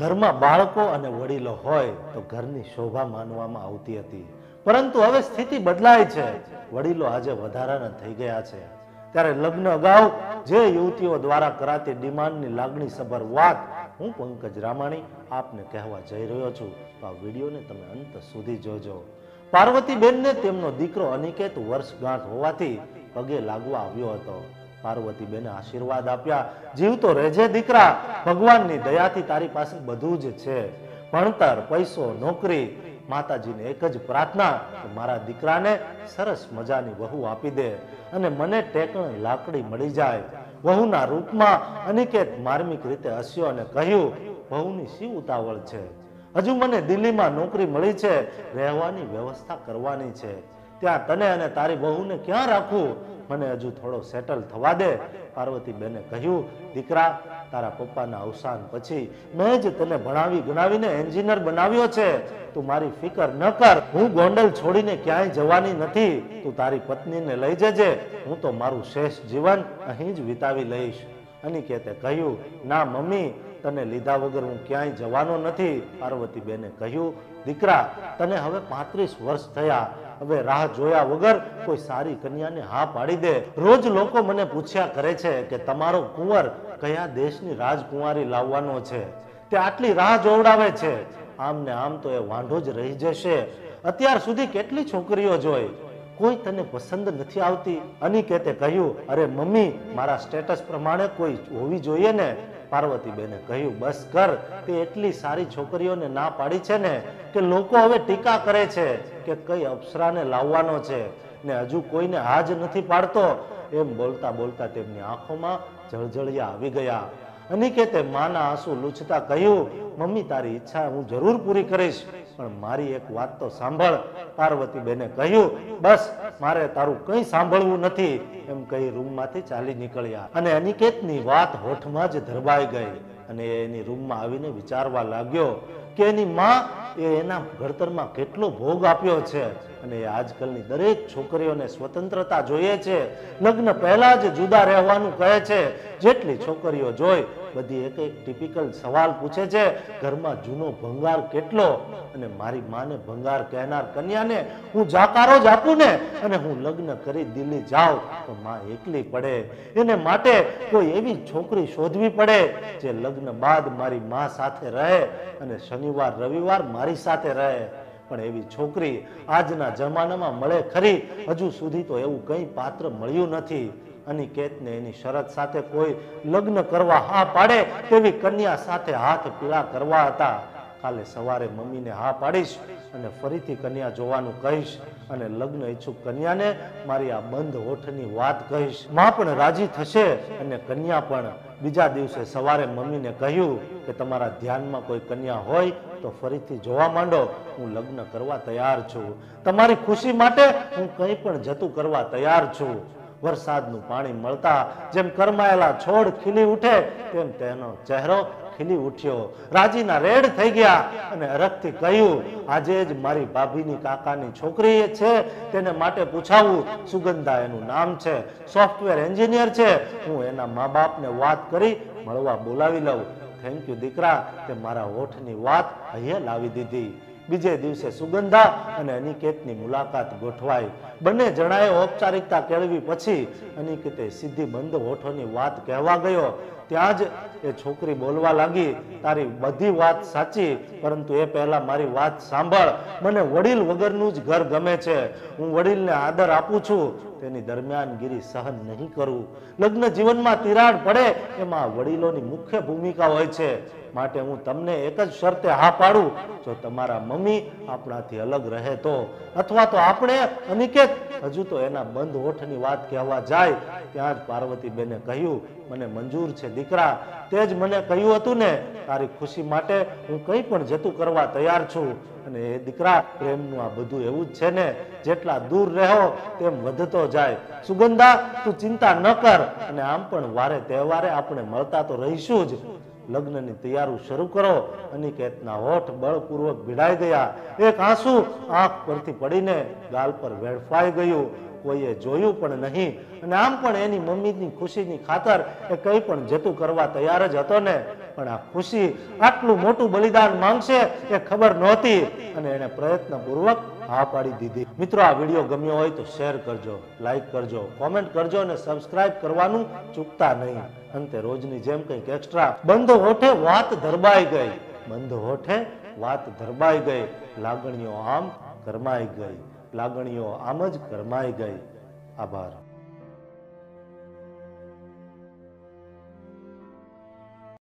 ઘરમાં બાળકો અને વડીલો હોય તો ઘરની શોભા માનવામાં આવતી હતી. પરંતુ હવે સ્થિતિ બદલાય છે. વડીલો આજે વધારાના થઈ ગયા છે. ત્યારે લગ્ન અગાઉ જે યુવતીઓ દ્વારા કરાતી ડિમાન્ડની લાગણી સભર વાત, હું પંકજ રામાણી આપને કહેવા જઈ રહ્યો છું. તો આ વિડીયોને તમે અંત સુધી જોજો. પાર્વતીબેનને તેમનો દીકરો અનિકેત વર્ષગાંઠ હોવાથી પગે લાગવા આવ્યો હતો. પાર્વતીબેને આશીર્વાદ આપ્યા. જીવતો રહેજે દીકરા, ભગવાનની દયાથી તારી પાસે બધું જ છે. ભણતર, પૈસો, નોકરી, માતાજીને એક જ પ્રાર્થના, કે મારા દીકરાને સરસ મજાની વહુ આપી દે અને મને ટેકણ, લાકડી મળી જાય. વહુના રૂપમાં અનિકેત માર્મિક રીતે હસ્યો અને કહ્યું, વહુની શી ઉતાવળ છે? હજુ મને દિલ્હીમાં નોકરી મળી છે, રહેવાની વ્યવસ્થા કરવાની છે. ત્યાં તને અને તારી વહુને ક્યાં રાખવું મને હજુ થોડો સેટલ થવા દે. પાર્વતીબેને કહ્યું, દીકરા, તારા પપ્પાના અવસાન પછી મેં જ તને ભણાવી ગણાવીને એન્જિનિયર બનાવ્યો છે. તું મારી ફિકર ન કર. હું ગોંડલ છોડીને ક્યાંય જવાની નથી. તું તારી પત્નીને લઈ જજે. હું તો મારું શેષ જીવન અહીં જ વિતાવી લઈશ. અનિકેતે કહ્યું, ના મમ્મી, તને લીધા વગર હું ક્યાંય જવાનો નથી. પાર્વતીબેને કહ્યું, દીકરા, તને હવે પાંત્રીસ વર્ષ થયા. હવે રાહ જોયા વગર કોઈ સારી કન્યાને હા પાડી દે. રોજ લોકો મને પૂછ્યા કરે છે કે તમારો કુંવર કયા દેશની રાજકુંવારી લાવવાનો છે? તે આટલી રાહ જોવડાવે છે. આમ ને આમ તો એ વાંઢો જ રહી જશે. અત્યાર સુધી કેટલી છોકરીઓ જોઈ? કોઈ તને પસંદ નથી આવતી? અનિકેતે કહ્યું, અરે મમ્મી, મારા સ્ટેટસ પ્રમાણે કોઈ હોવી જોઈએ ને? પાર્વતીબેને કહ્યું, બસ કર તે એટલી સારી છોકરીઓને ના પાડી છે ને, કે લોકો હવે ટીકા કરે છે, કે કઈ અપ્સરાને લાવવાનો છે ને હજુ કોઈને હાજ નથી પાડતો. એમ બોલતા બોલતા તેમની આંખોમાં જળજળિયા આવી ગયા. અનિકેતે માના આંસુ લૂછતા કહ્યું, મમ્મી, તારી ઈચ્છા હું જરૂર પૂરી કરીશ. પણ મારી એક વાત તો સાંભળ પાર્વતી બેને કહ્યું, બસ, મારે તારું કંઈ સાંભળવું નથી. એમ કહી રૂમમાંથી ચાલી નીકળ્યા. અને અનિકેતની વાત હોઠમાં જ ધરબાઈ ગઈ અને એની રૂમમાં આવીને વિચારવા લાગ્યો કે એની માં એ એના ઘડતરમાં કેટલો ભોગ આપ્યો છે? અને આજકાલની દરેક છોકરીઓને સ્વતંત્રતા જોઈએ છે. લગ્ન પહેલા જ જુદા રહેવાનું કહે છે. જેટલી છોકરીઓ જોઈ, બધી એક એક ટિપિકલ સવાલ પૂછે છે, ઘરમાં જૂનો ભંગાર કેટલો? અને મારી માને ભંગાર કહેનાર કન્યાને હું જાકારો જ આપું ને? અને હું લગ્ન કરી દિલ્હી જાઉં તો માં એકલી પડે. એને માટે કોઈ એવી છોકરી શોધવી પડે, જે લગ્ન બાદ મારી માં સાથે રહે અને શનિવાર રવિવાર મારી સાથે રહે. પણ એવી છોકરી આજના જમાનામાં મળે ખરી. હજુ સુધી તો એવું કંઈ પાત્ર મળ્યું નથી. અનિકેતને એની શરત સાથે કોઈ લગ્ન કરવા હા પાડે તેવી કન્યા સાથે હાથ પીળા કરવા હતા. કાલે સવારે મમ્મીને હા પાડીશ. અને ફરીથી કન્યા જોવાનું કહીશ અને લગ્ન ઈચ્છુક કન્યાને મારી આ બંધ હોઠની વાત કહીશ. માં પણ રાજી થશે અને કન્યા પણ બીજા દિવસે સવારે મમ્મીને કહ્યું કે તમારા ધ્યાનમાં કોઈ કન્યા હોય તો ફરીથી જોવા માંડો, હું લગ્ન કરવા તૈયાર છું. તમારી ખુશી માટે હું કંઈ પણ જતું કરવા તૈયાર છું. વરસાદનું પાણી મળતા જેમ કરમાયેલા છોડ ખીલી ઉઠે તેમ તેનો ચહેરો ખીલી ઉઠ્યો. રાજીના રેડ થઈ ગયા અને અરખથી કહ્યું, આજે જ મારી ભાભીની કાકાની છોકરી છે, તેને માટે પૂછાવું, સુગંધા એનું નામ છે, સોફ્ટવેર એન્જિનિયર છે, હું એના મા બાપને વાત કરી મળવા બોલાવી લઉં. થેન્ક યુ દીકરા, તે મારા હોઠની વાત અહીંયા લાવી દીધી. બીજે દિવસે સુગંધા અને અનિકેતની મુલાકાત ગોઠવાઈ. બંને જણાએ ઔપચારિકતા કેળવી પછી અનિકેતે સીધી બંધ હોઠોની વાત કહેવા ગયો, ત્યાં જ એ છોકરી બોલવા લાગી. તારી બધી વાત સાચી, પરંતુ એ પહેલા મારી વાત સાંભળ. મને વડીલ વગરનું જ ઘર ગમે છે. હું વડીલને આદર આપું છું. તેની દરમિયાનગીરી સહન નહીં કરવું લગ્ન જીવનમાં તિરાડ પડે, એમાં વડીલોની મુખ્ય ભૂમિકા હોય છે. માટે હું તમને એક જ શરતે હા પાડું. જો તમારા મમ્મી આપણાથી અલગ રહે તો. અથવા તો આપણે અનિકેત. હજુ તો એના બંધ હોઠની વાત કહેવા જાય. ત્યાં જ પાર્વતીબેને કહ્યું મને મંજૂર છે દીકરા. તે જ મને કહ્યું હતું ને, તારી ખુશી માટે હું કંઈ પણ જતું કરવા તૈયાર છું. અને એ દીકરા, પ્રેમનું આ બધું એવું જ છે ને, જેટલા દૂર રહો, તેમ વધતો જાય. સુગંધા, તું ચિંતા ન કર. અને આમ પણ વારે તહેવારે આપણે મળતા તો રહીશું જ. લગ્નની તૈયારી શરૂ કરો અનિકેતના હોઠ બળપૂર્વક ભીડાઈ ગયા. એક આંસુ આંખ પરથી પડીને ગાલ પર વેડફાઈ ગયું. કોઈએ જોયું પણ નહીં. અને આમ પણ એની મમ્મીની ખુશીની ખાતર એ કંઈ પણ જતું કરવા તૈયાર જ હતો ને. પણ આ ખુશી આટલું મોટું બલિદાન માંગશે એ ખબર નહોતી. અને એને પ્રયત્નપૂર્વક હા પાડી દીધી. મિત્રો, આ વીડિયો ગમ્યો હોય તો શેર કરજો, લાઈક કરજો, કોમેન્ટ કરજો અને સબસ્ક્રાઇબ કરવાનું ચૂકતા નહીં. અંતે રોજની જેમ કંઈક એક્સ્ટ્રા બંધ હોઠે વાત ધરબાઈ ગઈ. બંધ હોઠે વાત ધરબાઈ ગઈ. લાગણીઓ આમ કરમાઈ ગઈ. લાગણીઓ આમ જ કરમાઈ ગઈ. આભાર.